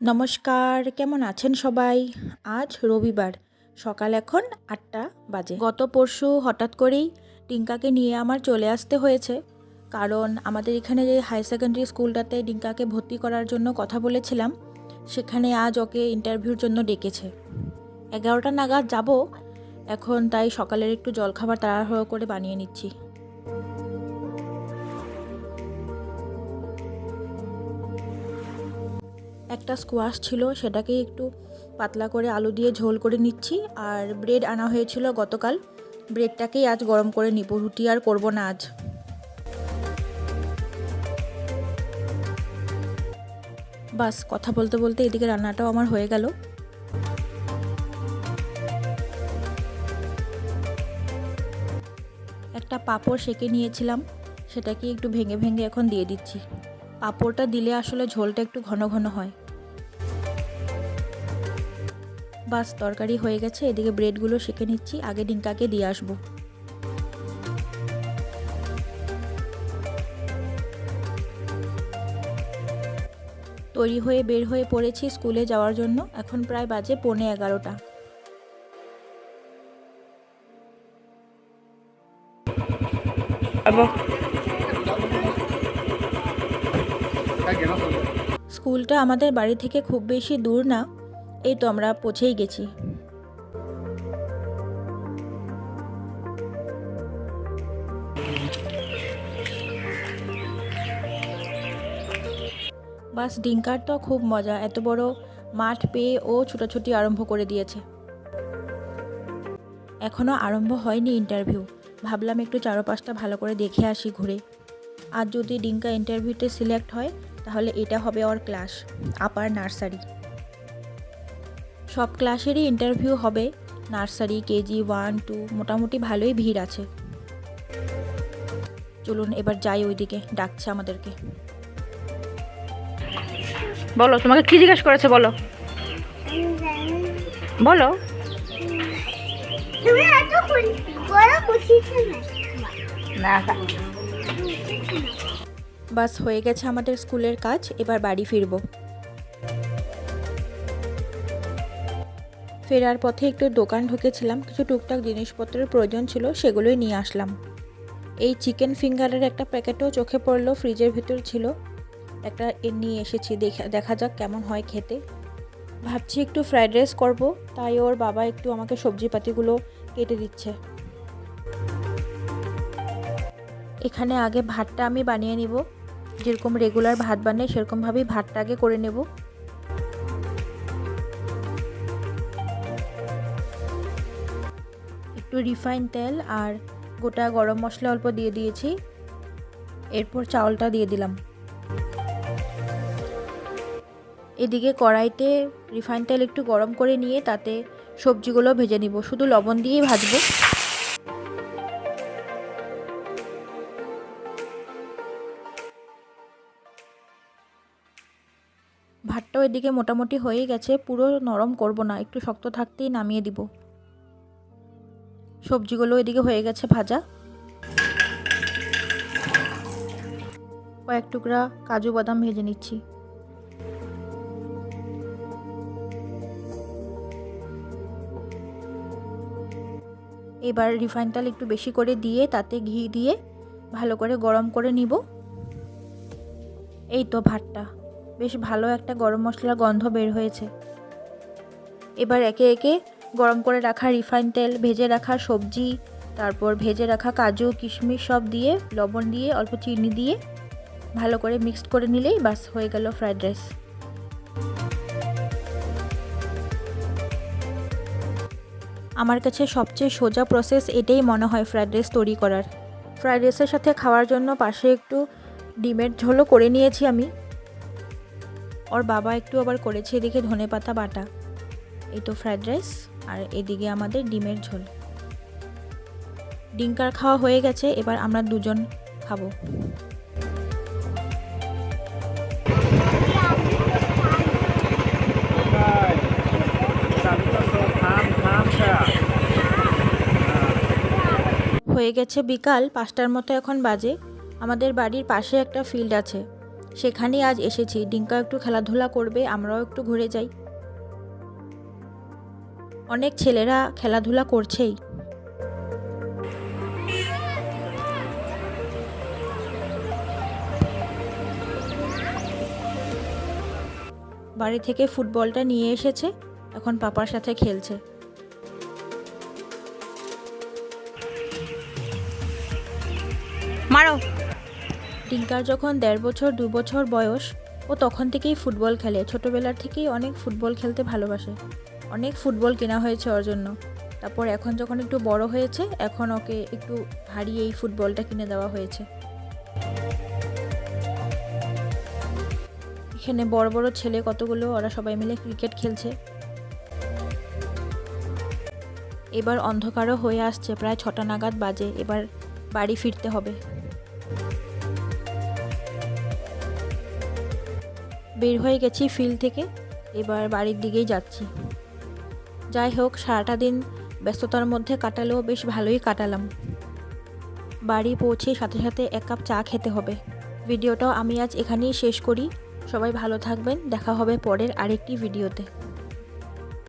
নমস্কার, কেমন আছেন সবাই? আজ রবিবার, সকাল এখন আটটা বাজে। গত পরশু হঠাৎ করেই ডিঙ্কাকে নিয়ে আমার চলে আসতে হয়েছে। কারণ আমাদের এখানে যে হাই সেকেন্ডারি স্কুলটাতে ডিঙ্কাকে ভর্তি করার জন্য কথা বলেছিলাম, সেখানে আজ ওকে ইন্টারভিউর জন্য ডেকেছে। এগারোটা নাগাদ যাব, এখন তাই সকালের একটু জলখাবার তাড়াহুড়ো করে বানিয়ে নিচ্ছি। একটা স্কোয়াশ ছিল সেটাকে একটু পাতলা করে আলু দিয়ে ঝোল করে নিচ্ছি। আর ব্রেড আনা হয়েছিল গতকাল। ব্রেডটাকেই আজ গরম করে নিব। রুটি আর করব না আজ। বাস, কথা বলতে বলতে এদিকে রান্নাটাও আমার হয়ে গেল। একটা পাঁপড় সেকে নিয়েছিলাম। সেটাকে একটু ভেঙে ভেঙে এখন দিয়ে দিচ্ছি। পাঁপড়টা দিলে আসলে ঝোলটা একটু ঘন ঘন হয়। বাস, তরকারি হয়ে গেছে। এদিকে ব্রেডগুলো শিখে নিচ্ছি। আগে ডিঙ্কাকে দিয়ে আসব। তৈরি হয়ে বের হয়ে পড়েছি স্কুলে যাওয়ার জন্য। এখন প্রায় বাজে পৌনে এগারোটা। স্কুলটা আমাদের বাড়ি থেকে খুব বেশি দূর না, এই তো আমরা পৌঁছেই গেছি। বাস ডিঙ্কার তো খুব মজা, এত বড় মাঠ পেয়ে ও ছুটাছুটি আরম্ভ করে দিয়েছে। এখনও আরম্ভ হয়নি ইন্টারভিউ, ভাবলাম একটু চারপাশটা ভালো করে দেখে আসি ঘুরে। আর যদি ডিঙ্কা ইন্টারভিউতে সিলেক্ট হয় তাহলে এটা হবে ওর ক্লাস আপার নার্সারি সব ক্লাসেরই ইন্টারভিউ হবে নার্সারি কেজি ওয়ান টু মোটামুটি ভালোই ভিড় আছে। চলুন এবার যাই ওইদিকে ডাকছে আমাদেরকে। বলো তোমাকে কি জিজ্ঞেস করেছে বলো? বলো। না। বাস হয়ে গেছে আমাদের স্কুলের কাজ, এবার বাড়ি ফিরব। ফেরার পথে একটু দোকান ঢুকেছিলাম, কিছু টুকটাক জিনিসপত্রের প্রয়োজন ছিল, সেগুলোই নিয়ে আসলাম। এই চিকেন ফিঙ্গারের একটা প্যাকেটও চোখে পড়ল, ফ্রিজের ভিতর ছিল। একটা এ নিয়ে এসেছি, দেখা দেখা যাক কেমন হয় খেতে। ভাবছি একটু ফ্রাইড রাইস করব, তাই ওর বাবা একটু আমাকে সবজিপাতিগুলো কেটে দিচ্ছে। এখানে আগে ভাতটা আমি বানিয়ে নিব। যেরকম রেগুলার ভাত বানাই, সেরকমভাবেই ভাতটা আগে করে নেব। একটু রিফাইন তেল আর গোটা গরম মশলা অল্প দিয়ে দিয়েছি। এরপর চাউলটা দিয়ে দিলাম। এদিকে কড়াইতে রিফাইন তেল একটু গরম করে নিয়ে তাতে সবজিগুলো ভেজে নিব। শুধু লবণ দিয়েই ভাজবো। ভাতটাও এদিকে মোটামুটি হয়ে গেছে, পুরো নরম করব না, একটু শক্ত থাকতেই নামিয়ে দিব। সবজিগুলো এদিকে হয়ে গেছে ভাজা। কয়েক টুকরা কাজু বাদাম ভেজে নিচ্ছি। এবার রিফাইন তেল একটু বেশি করে দিয়ে, তাতে ঘি দিয়ে ভালো করে গরম করে নিব। এই তো ভাতটা। বেশ ভালো একটা গরম মশলার গন্ধ বের হয়েছে। এবার একে একে গরম করে রাখা রিফাইন তেল, ভেজে রাখা সবজি, তারপর ভেজে রাখা কাজু, কিশমিশ সব দিয়ে, লবণ দিয়ে, অল্প চিনি দিয়ে ভালো করে মিক্সড করে নিলেই বাস, হয়ে গেল ফ্রাইড রাইস। আমার কাছে সবচেয়ে সোজা প্রসেস এটাই মনে হয় ফ্রাইড রাইস তৈরি করার। ফ্রাইড রাইসের সাথে খাওয়ার জন্য পাশে একটু ডিমের ঝোলও করে নিয়েছি আমি। ওর বাবা একটু আবার করেছে এদিকে ধনে পাতা বাটা। এই তো ফ্রাইড রাইস আর এদিকে আমাদের ডিমের ঝোল। ডিঙ্কার খাওয়া হয়ে গেছে, এবার আমরা দুজন খাব। হয়ে গেছে বিকাল পাঁচটার মতো এখন বাজে। আমাদের বাড়ির পাশে একটা ফিল্ড আছে। সেখানেই আজ এসেছি। ডিঙ্কা একটু খেলাধুলা করবে, আমরাও একটু ঘুরে যাই। অনেক ছেলেরা খেলাধুলা করছেই। বাড়ি থেকে ফুটবলটা নিয়ে এসেছে, এখন পাপার সাথে খেলছে। মারো। টিঙ্কার যখন দেড় বছর, দু বছর বয়স, ও তখন থেকেই ফুটবল খেলে। ছোটোবেলার থেকেই অনেক ফুটবল খেলতে ভালোবাসে। অনেক ফুটবল কেনা হয়েছে ওর জন্য। তারপর এখন যখন একটু বড় হয়েছে, এখন ওকে একটু ভারী এই ফুটবলটা কিনে দেওয়া হয়েছে। এখানে বড় বড় ছেলে কতগুলো, ওরা সবাই মিলে ক্রিকেট খেলছে। এবার অন্ধকারও হয়ে আসছে, প্রায় ছটা নাগাদ বাজে। এবার বাড়ি ফিরতে হবে। বের হয়ে গেছি ফিল্ড থেকে। এবার বাড়ির দিকেই যাচ্ছি। যাই হোক, সারাটা দিন ব্যস্ততার মধ্যে কাটালেও বেশ ভালোই কাটালাম। বাড়ি পৌঁছে সাথে সাথে এক কাপ চা খেতে হবে। ভিডিওটাও আমি আজ এখানেই শেষ করি। সবাই ভালো থাকবেন। দেখা হবে পরের আরেকটি ভিডিওতে।